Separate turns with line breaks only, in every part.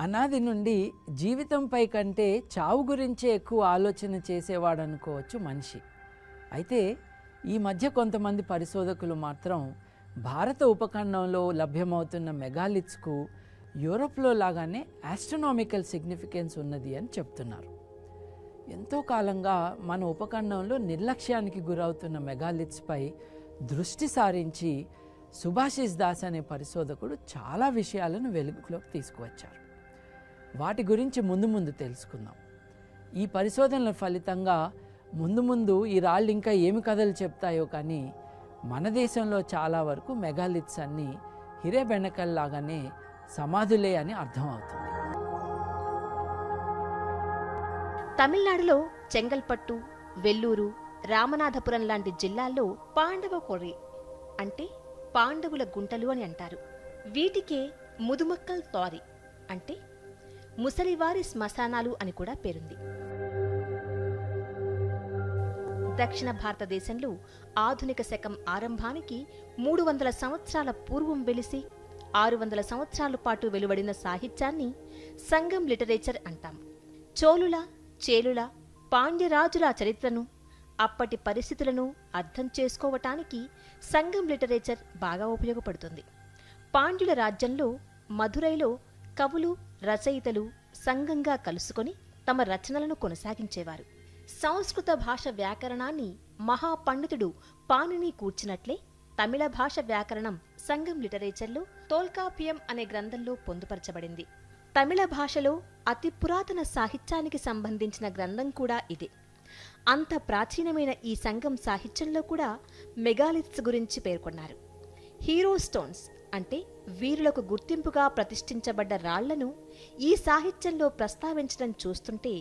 అనాది నుండి జీవితంపై కంటే చావు గురించే ఎక్కువ ఆలోచన చేసేవాడు అనుకోవచ్చు మనిషి. అయితే ఈ మధ్య కొంతమంది పరిశోధకులు మాత్రం భారత ఉపఖండంలో లభ్యమవుతున్న మెగాలిత్స్కు యూరోప్లో లాగానే ఆస్ట్రనామికల్ సిగ్నిఫికెన్స్ ఉన్నది అని చెప్తున్నారు. ఎంతో కాలంగా మన ఉపఖండంలో నిర్లక్ష్యానికి గురవుతున్న మెగాలిత్స్పై దృష్టి సారించి సుభాషిష్ దాస్ అనే పరిశోధకుడు చాలా విషయాలను వెలుగులోకి తీసుకువచ్చారు. వాటి గురించి ముందు ముందు తెలుసుకుందాం. ఈ పరిశోధనల ఫలితంగా ముందు ముందు ఈ రాళ్ళు ఇంకా ఏమి కథలు చెప్తాయో కానీ మన దేశంలో చాలా వరకు మెగాలిత్స్ అన్నీ లాగానే సమాధులే అని అర్థమవుతుంది.
తమిళనాడులో చెంగల్పట్టు వెల్లూరు రామనాథపురం లాంటి జిల్లాల్లో పాండవ కొర్రి అంటే పాండవుల గుంటలు అని అంటారు. వీటికే ముదుమక్కల్ తోరి అంటే ముసలివారి శ్మశానాలు అని కూడా పేరుంది. దక్షిణ భారతదేశంలో ఆధునిక శకం ఆరంభానికి మూడు వందల సంవత్సరాల పూర్వం వెలిసి ఆరు వందల సంవత్సరాల పాటు వెలువడిన సాహిత్యాన్ని సంగం లిటరేచర్ అంటాం. చోళుల చేలుల పాండ్యరాజుల చరిత్రను అప్పటి పరిస్థితులను అర్థం చేసుకోవటానికి సంగం లిటరేచర్ బాగా ఉపయోగపడుతుంది. పాండ్యుల రాజ్యంలో మధురైలో కవులు రచయితలు సంఘంగా కలుసుకొని తమ రచనలను కొనసాగించేవారు. సంస్కృత భాష వ్యాకరణాన్ని మహాపండితుడు పాణిని కూర్చినట్లే తమిళ భాష వ్యాకరణం సంఘం లిటరేచర్లో తోల్కాపియం అనే గ్రంథంలో పొందుపరచబడింది. తమిళ భాషలో అతి పురాతన సాహిత్యానికి సంబంధించిన గ్రంథం కూడా ఇదే. అంత ప్రాచీనమైన ఈ సంఘం సాహిత్యంలో కూడా మెగాలిత్స్ గురించి పేర్కొన్నారు. హీరో స్టోన్స్ అంటే వీరులకు గుర్తింపుగా ప్రతిష్ఠించబడ్డ రాళ్ళను ఈ సాహిత్యంలో ప్రస్తావించడం చూస్తుంటే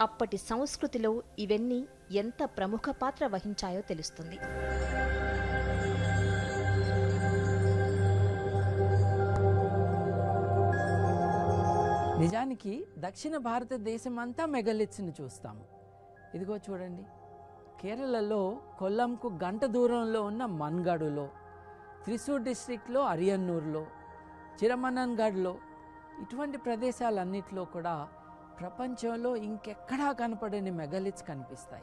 అప్పటి సంస్కృతిలో ఇవన్నీ ఎంత ప్రముఖ పాత్ర వహించాయో తెలుస్తుంది.
నిజానికి దక్షిణ భారతదేశం అంతా మెగాలిత్స్ని చూస్తాము. ఇదిగో చూడండి. కేరళలో కొల్లంకు గంట దూరంలో ఉన్న మన్గడులో త్రిశూర్ డిస్ట్రిక్ట్లో అరియన్నూరులో చిరమనన్గఢ్లో ఇటువంటి ప్రదేశాలన్నిటిలో కూడా ప్రపంచంలో ఇంకెక్కడా కనపడని మెగలిట్స్ కనిపిస్తాయి.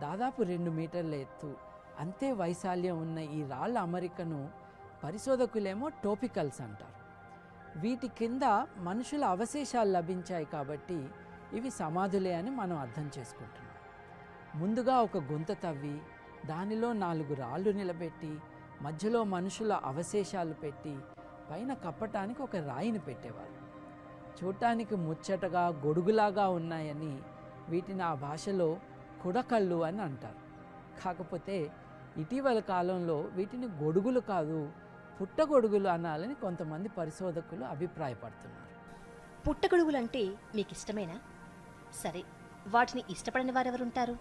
దాదాపు రెండు మీటర్ల ఎత్తు అంతే వైశాల్యం ఉన్న ఈ రాళ్ళ అమరికను పరిశోధకులేమో టోపికల్స్ అంటారు. వీటి కింద మనుషుల అవశేషాలు లభించాయి కాబట్టి ఇవి సమాధులే అని మనం అర్థం చేసుకుంటున్నాం. ముందుగా ఒక గుంత తవ్వి దానిలో నాలుగు రాళ్ళు నిలబెట్టి మధ్యలో మనుషుల అవశేషాలు పెట్టి పైన కప్పటానికి ఒక రాయిని పెట్టేవారు. చూడటానికి ముచ్చటగా గొడుగులాగా ఉన్నాయని వీటిని ఆ భాషలో కుడకళ్ళు అని అంటారు. కాకపోతే ఇటీవల కాలంలో వీటిని గొడుగులు కాదు పుట్టగొడుగులు అనాలని కొంతమంది పరిశోధకులు అభిప్రాయపడుతున్నారు.
పుట్టగొడుగులు అంటే మీకు ఇష్టమేనా సరే వాటిని ఇష్టపడని వారెవరుంటారు?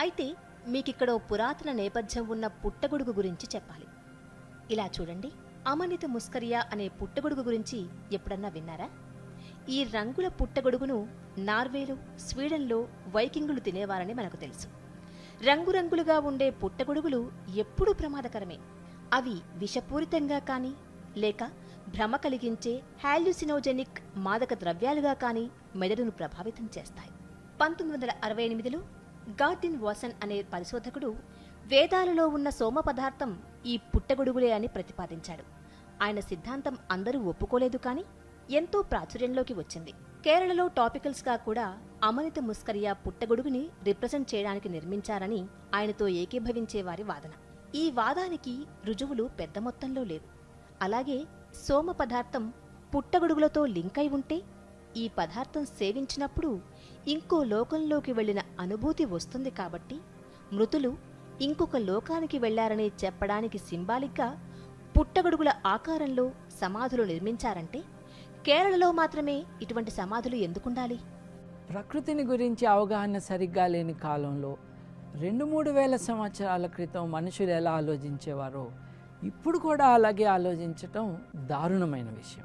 అయితే మీకిక్కడ పురాతన నేపథ్యం ఉన్న పుట్టగొడుగు గురించి చెప్పాలి. ఇలా చూడండి. అమనిత ముస్కరియా అనే పుట్టగొడుగు గురించి ఎప్పుడన్నా విన్నారా? ఈ రంగుల పుట్టగొడుగును నార్వేలో స్వీడన్లో వైకింగులు తినేవారని మనకు తెలుసు. రంగురంగులుగా ఉండే పుట్టగొడుగులు ఎప్పుడూ ప్రమాదకరమే. అవి విషపూరితంగా కానీ లేక భ్రమ కలిగించే హాల్యూసినోజెనిక్ మాదక ద్రవ్యాలుగా కానీ మెదడును ప్రభావితం చేస్తాయి. పంతొమ్మిది వందల అరవై ఎనిమిదిలో గార్డిన్ వాసన్ అనే పరిశోధకుడు వేదాలలో ఉన్న సోమ పదార్థం ఈ పుట్టగొడుగులే అని ప్రతిపాదించాడు. ఆయన సిద్ధాంతం అందరూ ఒప్పుకోలేదు కానీ ఎంతో ప్రాచుర్యంలోకి వచ్చింది. కేరళలో టాపికల్స్గా కూడా అమనిత ముస్కరియా పుట్టగొడుగుని రిప్రజెంట్ చేయడానికి నిర్మించారని ఆయనతో ఏకీభవించే వారి వాదన. ఈ వాదానికి రుజువులు పెద్ద మొత్తంలో లేవు. అలాగే సోమ పదార్థం పుట్టగొడుగులతో లింక్ అయి ఉంటే ఈ పదార్థం సేవించినప్పుడు ఇంకో లోకంలోకి వెళ్ళిన అనుభూతి వస్తుంది కాబట్టి మృతులు ఇంకొక లోకానికి వెళ్ళారని చెప్పడానికి సింబాలిక్గా పుట్టగొడుగుల ఆకారంలో సమాధులు నిర్మించారంటే కేరళలో మాత్రమే ఇటువంటి సమాధులు ఎందుకుండాలి?
ప్రకృతిని గురించి అవగాహన సరిగ్గా లేని కాలంలో రెండు మూడు వేల సంవత్సరాల క్రితం మనుషులు ఎలా ఆలోచించేవారో ఇప్పుడు కూడా అలాగే ఆలోచించటం దారుణమైన విషయం.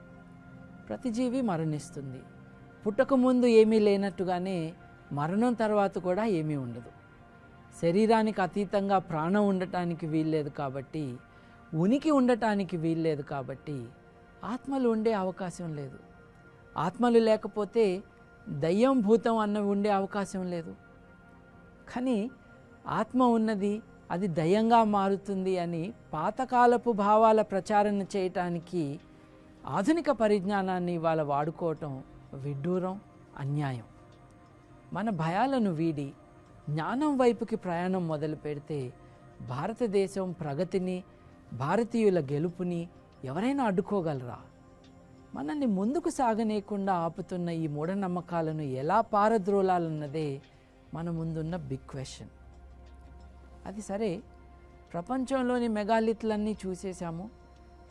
ప్రతి జీవి మరణిస్తుంది. పుట్టక ముందు ఏమీ లేనట్టుగానే మరణం తర్వాత కూడా ఏమీ ఉండదు. శరీరానికి అతీతంగా ప్రాణం ఉండటానికి వీల్లేదు కాబట్టి ఉనికి ఉండటానికి వీల్లేదు కాబట్టి ఆత్మలు ఉండే అవకాశం లేదు. ఆత్మలు లేకపోతే దయ్యం భూతం అన్నవి ఉండే అవకాశం లేదు. కానీ ఆత్మ ఉన్నది అది దయ్యంగా మారుతుంది అని పాతకాలపు భావాల ప్రచారణ చేయటానికి ఆధునిక పరిజ్ఞానాన్ని ఇవాళ వాడుకోవటం విడ్డూరం అన్యాయం. మన భయాలను వీడి జ్ఞానం వైపుకి ప్రయాణం మొదలు పెడితే భారతదేశం ప్రగతిని భారతీయుల గెలుపుని ఎవరైనా అడ్డుకోగలరా? మనల్ని ముందుకు సాగనీయకుండా ఆపుతున్న ఈ మూఢనమ్మకాలను ఎలా పారద్రోలాలన్నదే మన ముందున్న బిగ్ క్వశ్చన్ అది సరే ప్రపంచంలోని మెగాలిత్లన్నీ చూసేశాము.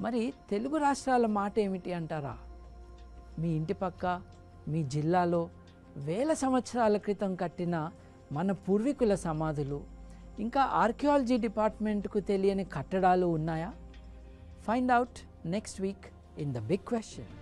మరి తెలుగు రాష్ట్రాల మాట ఏమిటి అంటారా? మీ ఇంటి పక్క మీ జిల్లాలో వేల సంవత్సరాల క్రితం కట్టిన మన పూర్వీకుల సమాధులు ఇంకా ఆర్కియాలజీ డిపార్ట్మెంట్కు తెలియని కట్టడాలు ఉన్నాయా? Find out next week in the big question